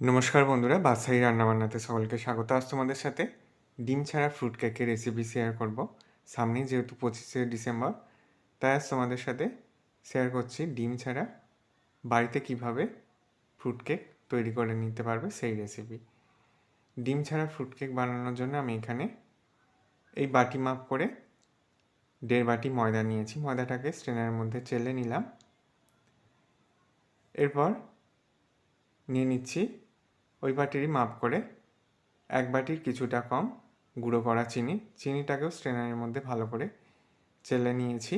নমস্কার বন্ধুরা বাদশাহী রান্নাবান্নাতে সকলকে স্বাগত। আজ তোমাদের সাথে ডিম ছাড়া ফ্রুট কেকের রেসিপি শেয়ার করব। সামনেই যেহেতু পঁচিশে ডিসেম্বর, তাই আজ তোমাদের সাথে শেয়ার করছি ডিম ছাড়া বাড়িতে কীভাবে ফ্রুট কেক তৈরি করে নিতে পারবে সেই রেসিপি ডিম ছাড়া ফ্রুট কেক বানানোর জন্য আমি এখানে এই বাটি মাপ করে দেড় বাটি ময়দা নিয়েছি। ময়দাটাকে স্ট্রেনারের মধ্যে চেলে নিলাম। এরপর নিয়ে নিচ্ছি ওই বাটিরই মাপ করে এক বাটির কিছুটা কম গুঁড়ো করা চিনি। চিনিটাকেও স্ট্রেনারের মধ্যে ভালো করে চেলে নিয়েছি।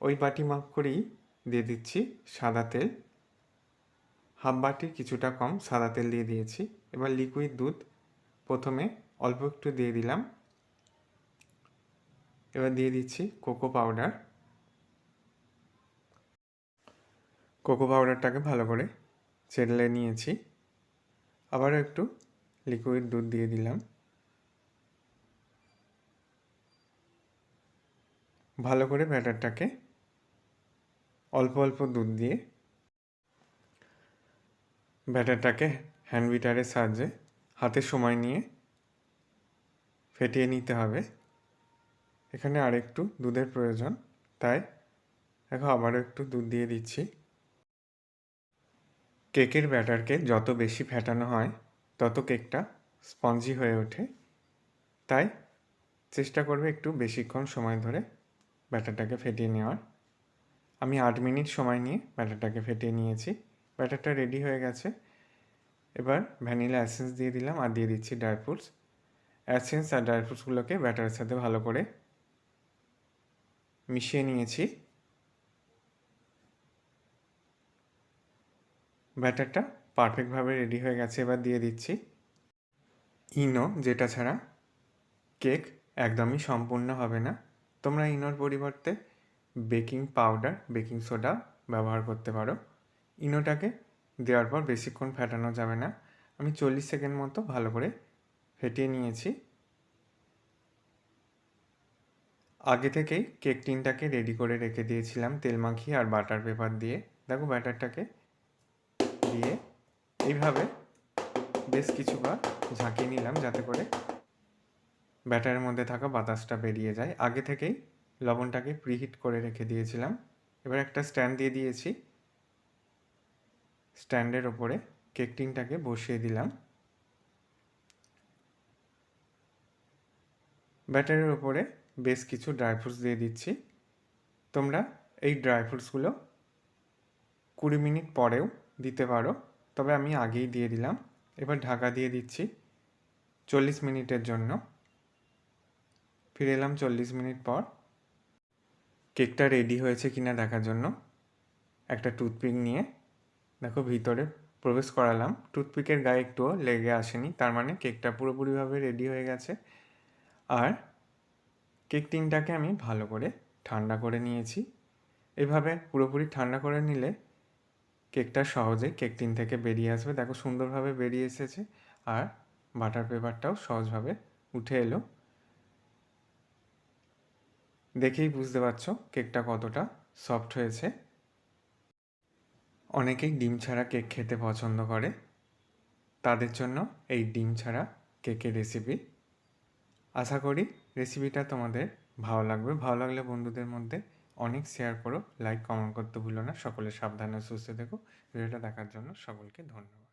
ওই বাটি মাপ করেই দিয়ে দিচ্ছি সাদা তেল। হাফ বাটির কিছুটা কম সাদা তেল দিয়ে দিয়েছি। এবার লিকুইড দুধ প্রথমে অল্প একটু দিয়ে দিলাম। এবার দিয়ে দিচ্ছি কোকো পাউডার কোকো পাউডারটাকে ভালো করে চেলে নিয়েছি। আবারও একটু লিকুইড দুধ দিয়ে দিলাম। ভালো করে ব্যাটারটাকে অল্প অল্প দুধ দিয়ে ব্যাটারটাকে হ্যান্ড বিটারের সাহায্যে হাতে সময় নিয়ে ফেটিয়ে নিতে হবে। এখানে আরেকটু দুধের প্রয়োজন, তাই এখন আবারও একটু দুধ দিয়ে দিচ্ছি। কেকের ব্যাটারকে যত বেশি ফেটানো হয়, তত কেকটা স্পঞ্জি হয়ে ওঠে। তাই চেষ্টা করবে একটু বেশিক্ষণ সময় ধরে ব্যাটারটাকে ফেটিয়ে নেওয়ার। আমি আট মিনিট সময় নিয়ে ব্যাটারটাকে ফেটিয়ে নিয়েছি। ব্যাটারটা রেডি হয়ে গেছে। এবার ভ্যানিলা অ্যাসেন্স দিয়ে দিলাম আর দিয়ে দিচ্ছি ড্রাই ফ্রুটস। অ্যাসেন্স আর ড্রাই ফ্রুটসগুলোকে ব্যাটারের সাথে ভালো করে মিশিয়ে নিয়েছি। ব্যাটারটা পারফেক্টভাবে রেডি হয়ে গেছে, এবার দিয়ে দিচ্ছি। ইনো, যেটা ছাড়া কেক একদমই সম্পূর্ণ হবে না। তোমরা ইনোর পরিবর্তে বেকিং পাউডার, বেকিং সোডা ব্যবহার করতে পারো। ইনোটাকে দেওয়ার পর বেশিক্ষণ ফেটানো যাবে না। আমি চল্লিশ সেকেন্ড মতো ভালো করে ফেটিয়ে নিয়েছি। আগে থেকেই কেক টিনটাকে রেডি করে রেখে দিয়েছিলাম তেল মাখিয়ে আর বাটার পেপার দিয়ে। দেখো ব্যাটারটাকে দিয়ে এইভাবে বেশ কিছুবার ঝাঁকিয়ে নিলাম যাতে করে ব্যাটারের মধ্যে থাকা বাতাসটা বেরিয়ে যায়। আগে থেকেই লবণটাকে প্রিহিট করে রেখে দিয়েছিলাম। এবার একটা স্ট্যান্ড দিয়ে দিয়েছি। স্ট্যান্ডের ওপরে কেক টিনটাকে বসিয়ে দিলাম। ব্যাটারের ওপরে বেশ কিছু ড্রাই ফ্রুটস দিয়ে দিচ্ছি। তোমরা এই ড্রাই ফ্রুটসগুলো কুড়ি মিনিট পরেও দিতে পারো। তবে আমি আগেই দিয়ে দিলাম। এবার ঢাকা দিয়ে দিচ্ছি চল্লিশ মিনিটের জন্য। ফিরে এলাম চল্লিশ মিনিট পর। কেকটা রেডি হয়েছে কিনা দেখার জন্য। একটা টুথপিক নিয়ে। দেখো ভিতরে প্রবেশ করালাম। টুথপিকের গায়ে একটুও লেগে আসেনি। তার মানে কেকটা পুরোপুরিভাবে রেডি হয়ে গেছে। আর কেক টিনটাকে আমি ভালো করে ঠান্ডা করে নিয়েছি। এভাবে পুরোপুরি ঠান্ডা করে নিলে কেকটা সহজে কেক টিন থেকে বেরিয়ে আসবে। দেখো সুন্দরভাবে বেরিয়ে এসেছে আর বাটার পেপারটাও সহজভাবে উঠে এলো। দেখেই বুঝতে পারছ কেকটা কতটা সফট হয়েছে। অনেকেই ডিম ছাড়া কেক খেতে পছন্দ করে। তাদের জন্য এই ডিম ছাড়া কেকের রেসিপি। আশা করি রেসিপিটা তোমাদের ভালো লাগবে। ভালো লাগলে বন্ধুদের মধ্যে অনেক শেয়ার করো লাইক কমেন্ট করতে ভুলো না। সকলে সাবধানে সুস্থ থেকো। ভিডিওটা দেখার জন্য সকলকে ধন্যবাদ।